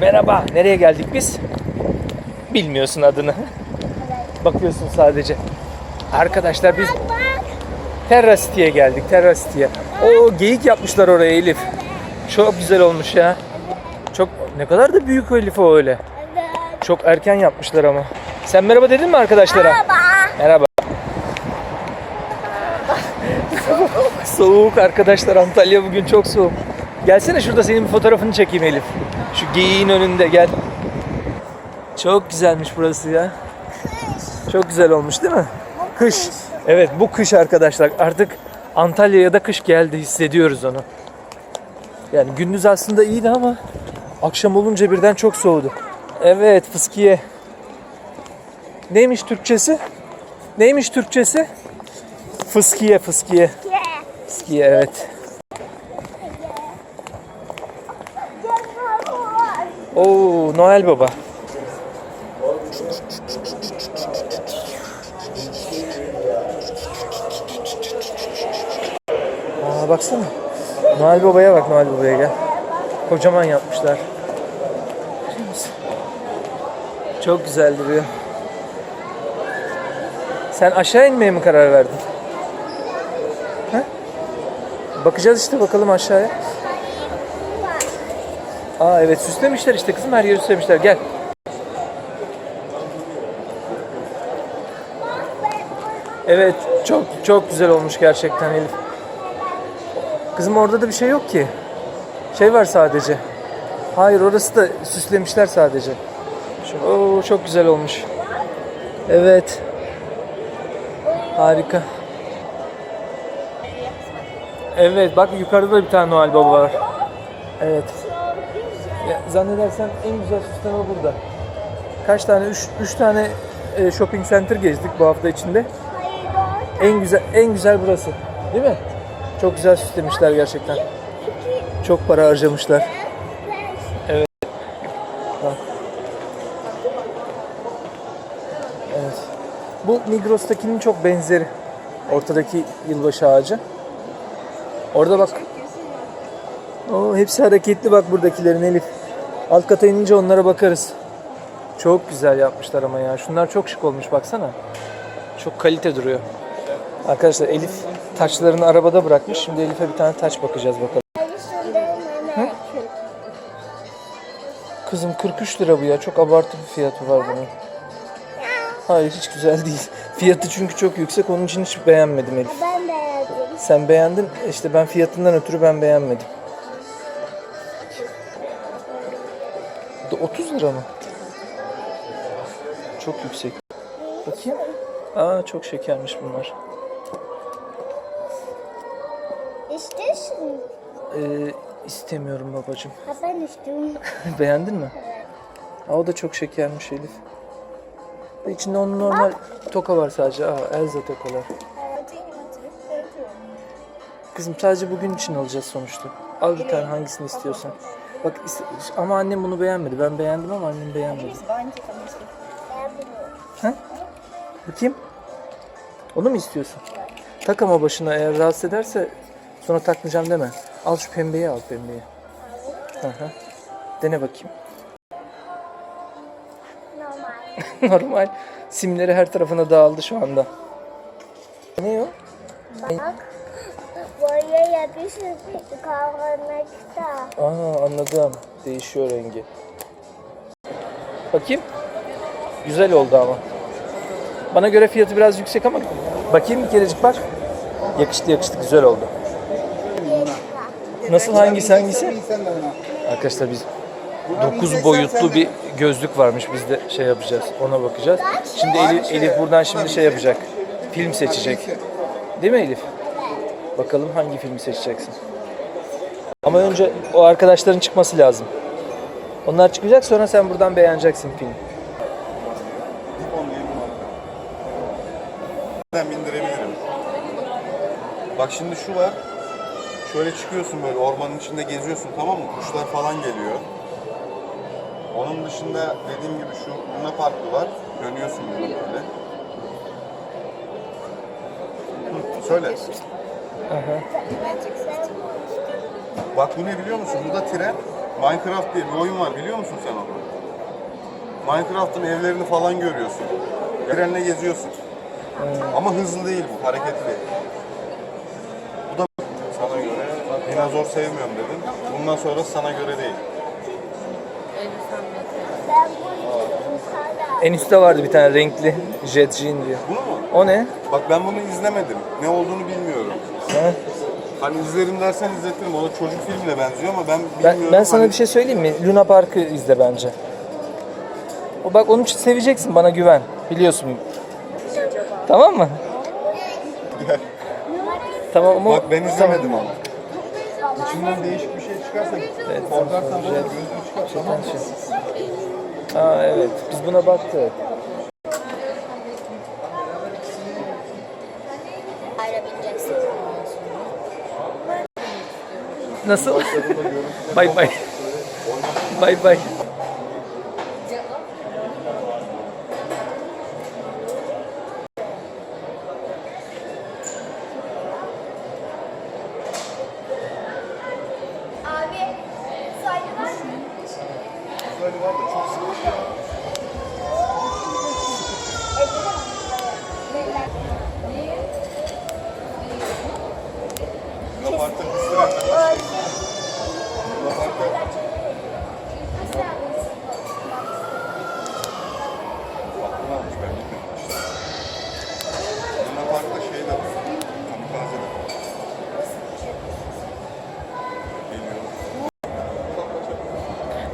Merhaba. Nereye geldik biz? Bilmiyorsun adını. Bakıyorsun sadece. Arkadaşlar biz Terra City'ye geldik. Terra City'ye. O geyik yapmışlar oraya Elif. Çok güzel olmuş ya. Çok ne kadar da büyük Elif o öyle. Çok erken yapmışlar ama. Sen merhaba dedin mi arkadaşlara? Merhaba. Merhaba. soğuk arkadaşlar Antalya bugün çok soğuk. Gelsene şurada senin bir fotoğrafını çekeyim Elif. Şu geyiğin önünde gel. Çok güzelmiş burası ya. Çok güzel olmuş değil mi? Kış. Evet bu kış arkadaşlar. Artık Antalya'ya da kış geldi hissediyoruz onu. Yani gündüz aslında iyiydi ama akşam olunca birden çok soğudu. Evet fıskiye. Neymiş Türkçesi? Neymiş Türkçesi? Fıskiye, fıskiye. Fıskiye evet. Oo, Noel Baba. Aa baksana. Noel Baba'ya bak Noel Baba'ya gel. Kocaman yapmışlar. Çok güzel duruyor. Sen aşağı inmeye mi karar verdin? Ha? Bakacağız işte bakalım aşağıya. Aa evet süslemişler işte kızım her yeri süslemişler. Gel. Evet çok çok güzel olmuş gerçekten Elif. Kızım orada da bir şey yok ki. Şey var sadece. Hayır orası da süslemişler sadece. Şu, oo, çok güzel olmuş. Evet. Harika. Evet bak yukarıda da bir tane Noel Baba var. Evet. Ya, zannedersem en güzel süsleme burada. Kaç tane? Üç, üç tane e, shopping center gezdik bu hafta içinde. En güzel en güzel burası. Değil mi? Çok güzel süslemişler gerçekten. Çok para harcamışlar. Evet. Bak. Evet. Bu Migros'takinin çok benzeri. Ortadaki yılbaşı ağacı. Orada bak. Oo, hepsi hareketli bak buradakilerin Elif. Alt kata inince onlara bakarız. Çok güzel yapmışlar ama ya. Şunlar çok şık olmuş baksana. Çok kalite duruyor. Arkadaşlar Elif taçlarını arabada bırakmış. Şimdi Elif'e bir tane taç bakacağız bakalım. Kızım 43 lira bu ya. Çok abartı bir fiyatı var bunun. Hayır hiç güzel değil. Fiyatı çünkü çok yüksek. Onun için hiç beğenmedim Elif. Ben beğendim. Sen beğendin. İşte ben fiyatından ötürü ben beğenmedim. Da 30 lira mı? Çok yüksek. Bakayım. Aa çok şekermiş bunlar. İstiyorsun. Ee, istemiyorum babacığım. Ha ben istiyorum. Beğendin mi? Aa, o da çok şekermiş Elif. İçinde onun normal toka var sadece. Aa, Elza tokalar. Kızım sadece bugün için alacağız sonuçta. Al bir tane hangisini istiyorsan. Bak ama annem bunu beğenmedi. Ben beğendim ama annem beğenmedi. Ha? Bakayım. Onu mu istiyorsun? Tak ama başına eğer rahatsız ederse sonra takmayacağım deme. Al şu pembeyi al pembeyi. Hı hı. Dene bakayım. Normal. Normal. Simleri her tarafına dağıldı şu anda. Ne o? Bak. Kavramakta. Aa anladım. Değişiyor rengi. Bakayım. Güzel oldu ama. Bana göre fiyatı biraz yüksek ama bakayım bir kerecik var. Yakıştı yakıştı güzel oldu. Nasıl hangisi hangisi? Arkadaşlar biz 9 boyutlu bir gözlük varmış biz de şey yapacağız ona bakacağız. Şimdi Elif, Elif buradan şimdi şey yapacak. Film seçecek. Değil mi Elif? Bakalım hangi filmi seçeceksin. Ama önce o arkadaşların çıkması lazım. Onlar çıkacak sonra sen buradan beğeneceksin film. Ben bindirebilirim. Bak şimdi şu var. Şöyle çıkıyorsun böyle ormanın içinde geziyorsun tamam mı? Kuşlar falan geliyor. Onun dışında dediğim gibi şu Luna Parkı var. Dönüyorsun bunu böyle. Hı, söyle. Aha. Bak bu ne biliyor musun? Bu da tren. Minecraft diye bir oyun var biliyor musun sen onu? Minecraft'ın evlerini falan görüyorsun. Trenle geziyorsun. Ama hızlı değil bu, hareketli. Bu da sana göre, dinozor sevmiyorum dedin. Bundan sonra sana göre değil. Ben bu yukarıda. En üstte vardı bir tane renkli Jet Jean diyor. Bunu mu? O ne? Bak ben bunu izlemedim. Ne olduğunu bilmiyorum. Ha? Hani izlerim dersen izletirim. O da çocuk filmine benziyor ama ben bilmiyorum. Ben, ben sana Hani- bir şey söyleyeyim mi? Luna Park'ı izle bence. O bak onu seveceksin bana güven. Biliyorsun. Tamam mı? Tamam ama Bak ben izlemedim ama. İçinden değişik bir şey çıkarsa korkarsan bana gözünü çıkar tamam Aa evet. Biz buna baktık. Nasıl? bay bay. Bay bay. Abi saygı var mı? Böyle var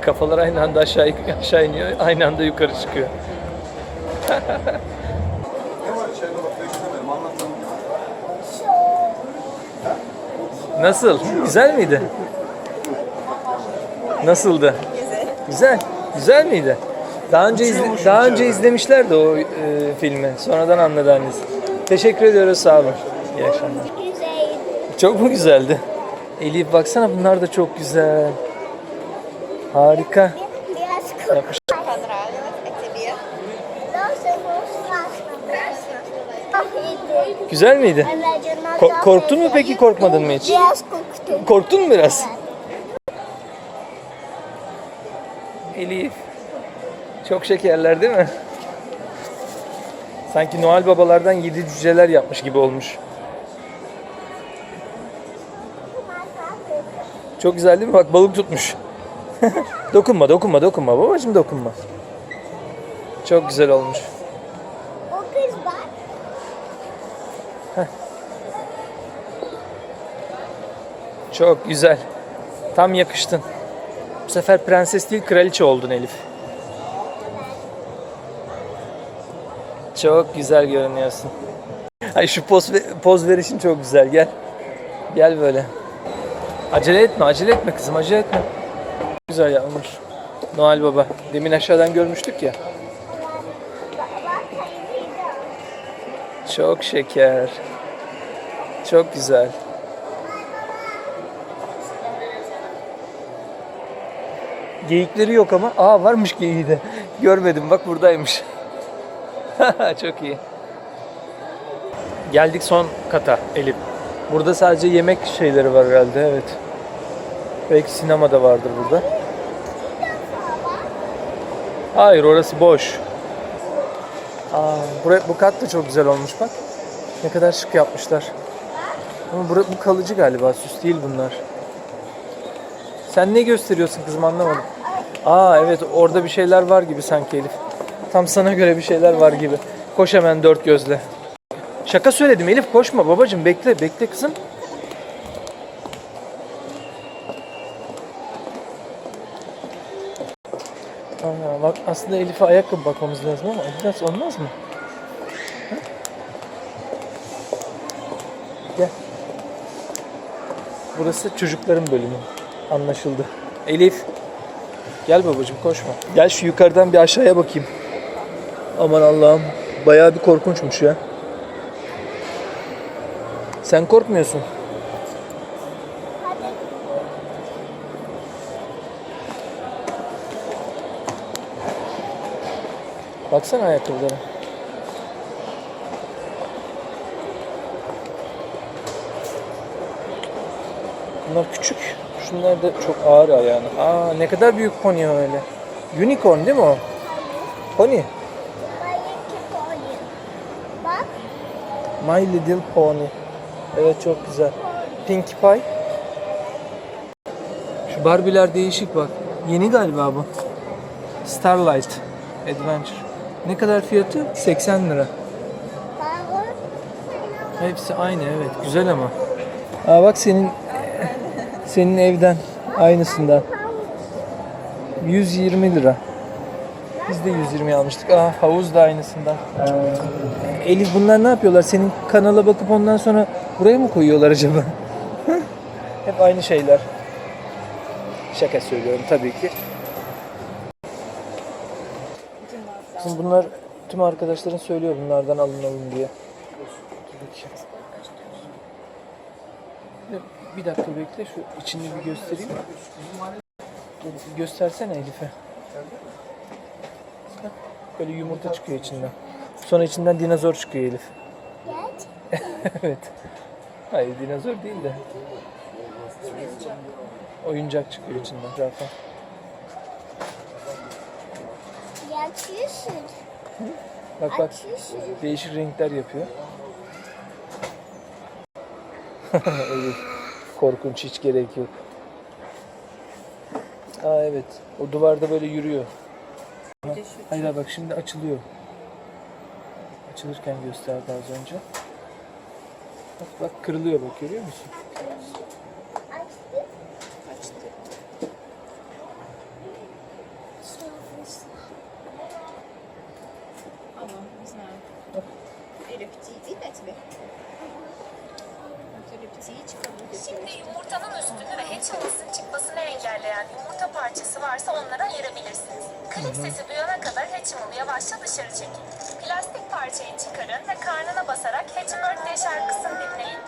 Kafalar aynı anda aşağı aşağı iniyor, aynı anda yukarı çıkıyor. Nasıl? Güzel miydi? Nasıldı? Güzel. Güzel. Güzel miydi? Daha önce izle- daha önce izlemişlerdi o e, filmi. Sonradan anladı annesi. Teşekkür ediyoruz sağ olun. İyi akşamlar. Çok mu güzeldi? Elif baksana bunlar da çok güzel. Harika. Yapmış. Güzel miydi? Ko- korktun mu peki korkmadın mı hiç? Biraz korktum. Korktun mu biraz? Elif. Çok şekerler değil mi? Sanki Noel babalardan yedi cüceler yapmış gibi olmuş. Çok güzel değil mi? Bak balık tutmuş. dokunma, dokunma, dokunma. Babacım dokunma. Çok güzel olmuş. O kız bak. Çok güzel. Tam yakıştın. Bu sefer prenses değil kraliçe oldun Elif. Çok güzel görünüyorsun. Ay şu poz, poz verişin çok güzel. Gel. Gel böyle. Acele etme, acele etme kızım, acele etme. Güzel yapmış. Noel Baba. Demin aşağıdan görmüştük ya. Çok şeker. Çok güzel. Geyikleri yok ama. Aa varmış geyiği de. Görmedim bak buradaymış. Çok iyi. Geldik son kata Elif. Burada sadece yemek şeyleri var herhalde evet. Belki sinema da vardır burada. Hayır orası boş. Aa, buraya, bu kat da çok güzel olmuş bak. Ne kadar şık yapmışlar. Ama bura, bu kalıcı galiba. Süs değil bunlar. Sen ne gösteriyorsun kızım anlamadım. Aa evet orada bir şeyler var gibi sanki Elif. Tam sana göre bir şeyler var gibi. Koş hemen dört gözle. Şaka söyledim Elif koşma babacığım bekle bekle kızım. Aa, bak aslında Elif'e ayakkabı bakmamız lazım ama Adidas olmaz mı? Ha? Gel. Burası çocukların bölümü. Anlaşıldı. Elif. Gel babacığım koşma. Gel şu yukarıdan bir aşağıya bakayım. Aman Allah'ım. Bayağı bir korkunçmuş ya. Sen korkmuyorsun. Baksana ayakkabılara. Bunlar küçük. Şunlar da çok ağır ayağına. Aa ne kadar büyük pony öyle. Unicorn değil mi o? Pony. My Little Pony. Evet çok güzel. Pinkie Pie. Şu Barbie'ler değişik bak. Yeni galiba bu. Starlight Adventure. Ne kadar fiyatı? 80 lira. Hepsi aynı evet. Güzel ama. Aa bak senin senin evden aynısından. 120 lira. Biz de 120 almıştık. Aa havuz da aynısından. Elif bunlar ne yapıyorlar? Senin kanala bakıp ondan sonra buraya mı koyuyorlar acaba? Hep aynı şeyler. Şaka söylüyorum tabii ki. Şimdi bunlar tüm arkadaşların söylüyor bunlardan alın alın diye. Bir dakika bekle şu içini bir göstereyim. Göstersene Elif'e. Böyle yumurta çıkıyor içinden. Sonra içinden dinozor çıkıyor Elif. Geç. evet. Hayır dinozor değil de. Oyuncak çıkıyor içinden. Zaten. Yakıyorsun. Bak bak Açıyorsun. değişik renkler yapıyor. Elif. Korkunç hiç gerek yok. Aa evet. O duvarda böyle yürüyor. Hayır hayır, bak şimdi açılıyor. Açılırken gösterdi az önce. Bak bak kırılıyor bak görüyor musun? Repetitie çıkabilir. Şimdi yumurtanın üstünü ve hatchimizin çıkmasını engelleyen yumurta parçası varsa onları ayırabilirsiniz. Klik sesi duyana kadar hatchim'i yavaşça dışarı çekin. Plastik parçayı çıkarın ve karnına basarak Happy Birthday şarkısını dinleyin.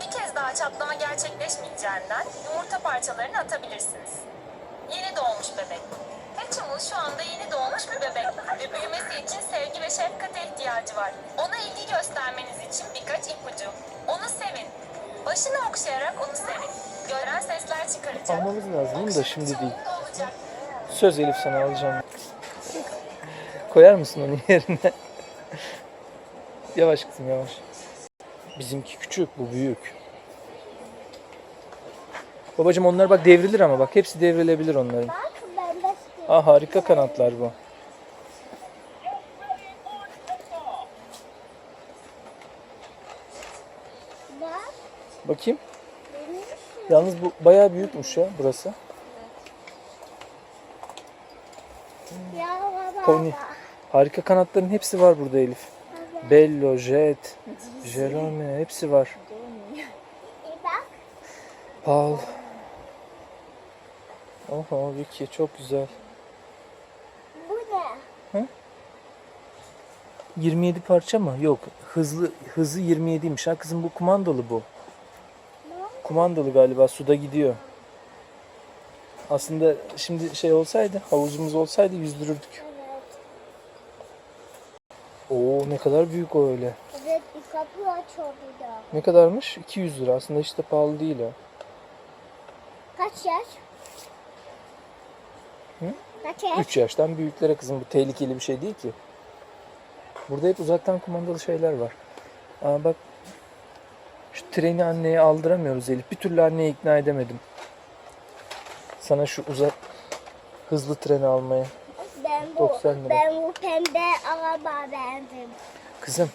Bir kez daha çatlama gerçekleşmeyeceğinden yumurta parçalarını atabilirsiniz. Yeni doğmuş bebek. Hatchimal şu anda yeni doğmuş bir bebek ve büyümesi için sevgi ve şefkate ihtiyacı var. Ona ilgi göstermeniz için birkaç ipucu. Onu sevin. Başını okşayarak onu sevin. Gören sesler çıkaracak. Almamız lazım da şimdi değil. Söz Elif sana alacağım. Koyar mısın onun yerine? yavaş kızım yavaş. Bizimki küçük, bu büyük. Babacım onlar bak devrilir ama bak hepsi devrilebilir onların. Aa harika kanatlar bu. Bak. Bakayım. Yalnız bu bayağı büyükmüş ya burası. Pony. Harika kanatların hepsi var burada Elif. Bello, Jet, Jerome hepsi var. Paul. Oho Vicky çok güzel. Bu ne? 27 parça mı? Yok. Hızlı hızı 27'ymiş. Ha kızım bu kumandalı bu. Kumandalı galiba suda gidiyor. Aslında şimdi şey olsaydı, havuzumuz olsaydı yüzdürürdük. Evet. Oo ne kadar büyük o öyle. Evet bir kapı açıyor burada. Ne kadarmış? 200 lira. Aslında hiç de pahalı değil o. Kaç yaş? Hı? Kaç yaş? 3 yaştan büyüklere kızım bu tehlikeli bir şey değil ki. Burada hep uzaktan kumandalı şeyler var. Aa bak şu treni anneye aldıramıyoruz Elif. Bir türlü anneye ikna edemedim. Sana şu uzak hızlı treni almaya. Ben bu, 90 lira. ben bu pembe araba beğendim. Kızım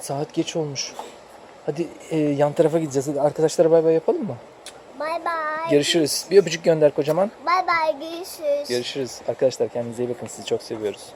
saat geç olmuş. Hadi e, yan tarafa gideceğiz. Hadi arkadaşlara bay bay yapalım mı? Bay bay. Görüşürüz. Bir öpücük gönder kocaman. Bay bay görüşürüz. Görüşürüz. Arkadaşlar kendinize iyi bakın. Sizi çok seviyoruz.